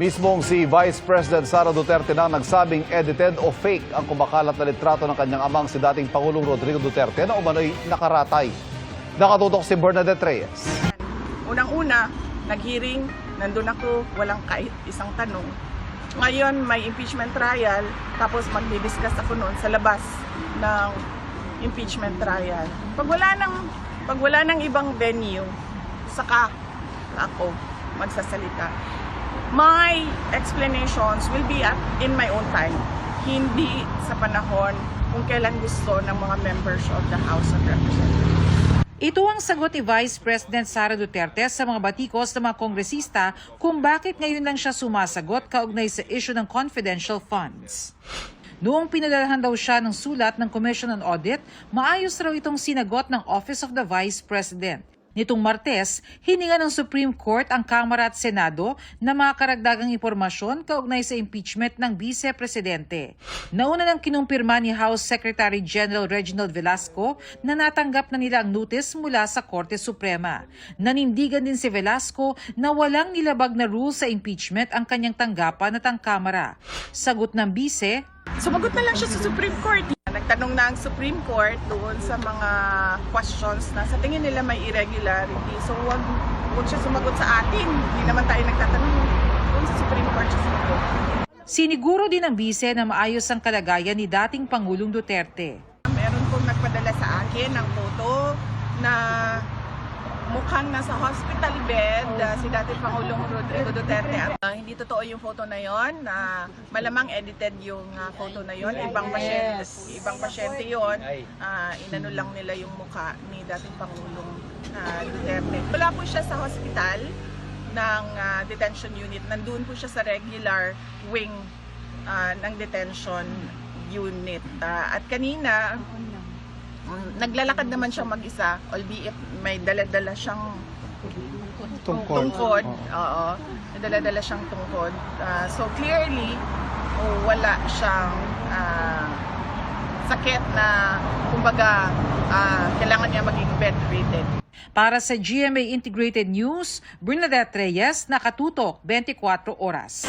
Mismong si Vice President Sara Duterte na nagsabing edited o fake ang kumakalat na litrato ng kanyang amang si dating Pangulong Rodrigo Duterte na umano'y nakaratay. Nakatutok si Bernadette Reyes. Unang-una, nag-hearing, nandun ako, walang kahit isang tanong. Ngayon, may impeachment trial, tapos magdi-discuss ako noon sa labas ng impeachment trial. Pag wala ng, pag wala ng ibang venue, saka ako magsasalita. My explanations will be at, in my own time, hindi sa panahon kung kailan gusto ng mga members of the House of Representatives. Ito ang sagot ni Vice President Sara Duterte sa mga batikos ng mga kongresista kung bakit ngayon lang siya sumasagot kaugnay sa issue ng confidential funds. Noong pinadalahan daw siya ng sulat ng Commission on Audit, maayos raw itong sinagot ng Office of the Vice President. Nitong Martes, hininga ng Supreme Court ang Kamara at Senado na mga karagdagang impormasyon kaugnay sa impeachment ng Vice Presidente. Nauna nang kinumpirma ni House Secretary General Reginald Velasco na natanggap na nila ang notice mula sa Korte Suprema. Nanindigan din si Velasco na walang nilabag na rule sa impeachment ang kanyang tanggapan at ang Kamara. Sagot ng Vice, Sumagot na lang siya sa Supreme Court. Nagtanong na ang Supreme Court doon sa mga questions na sa tingin nila may irregularity. So wag, wag siya sumagot sa atin. Hindi naman tayo nagtatanong. Doon sa Supreme Court siya sumagot. siniguro din ng Vice na maayos ang kalagayan ni dating Pangulong Duterte. Meron pong nagpadala sa akin ng photo na mukhang nasa hospital bed uh, si dating Pangulong Rodrigo Duterte. At, uh, hindi totoo yung photo na yon. na malamang edited yung uh, photo na yon. Ibang pasyente, ibang pasyente yon. Uh, inano lang nila yung mukha ni dating Pangulong uh, Duterte. Wala po siya sa hospital ng uh, detention unit. Nandun po siya sa regular wing uh, ng detention unit. Uh, at kanina, naglalakad naman siya mag-isa, albeit may dala-dala siyang Tungkod. tungkod. Oo. May dala-dala siyang tungkod. Ah, so clearly, oh, wala siyang ah, sakit na kumbaga ah, kailangan niya maging bedridden. Para sa GMA Integrated News, Bernadette Reyes, nakatutok 24 oras.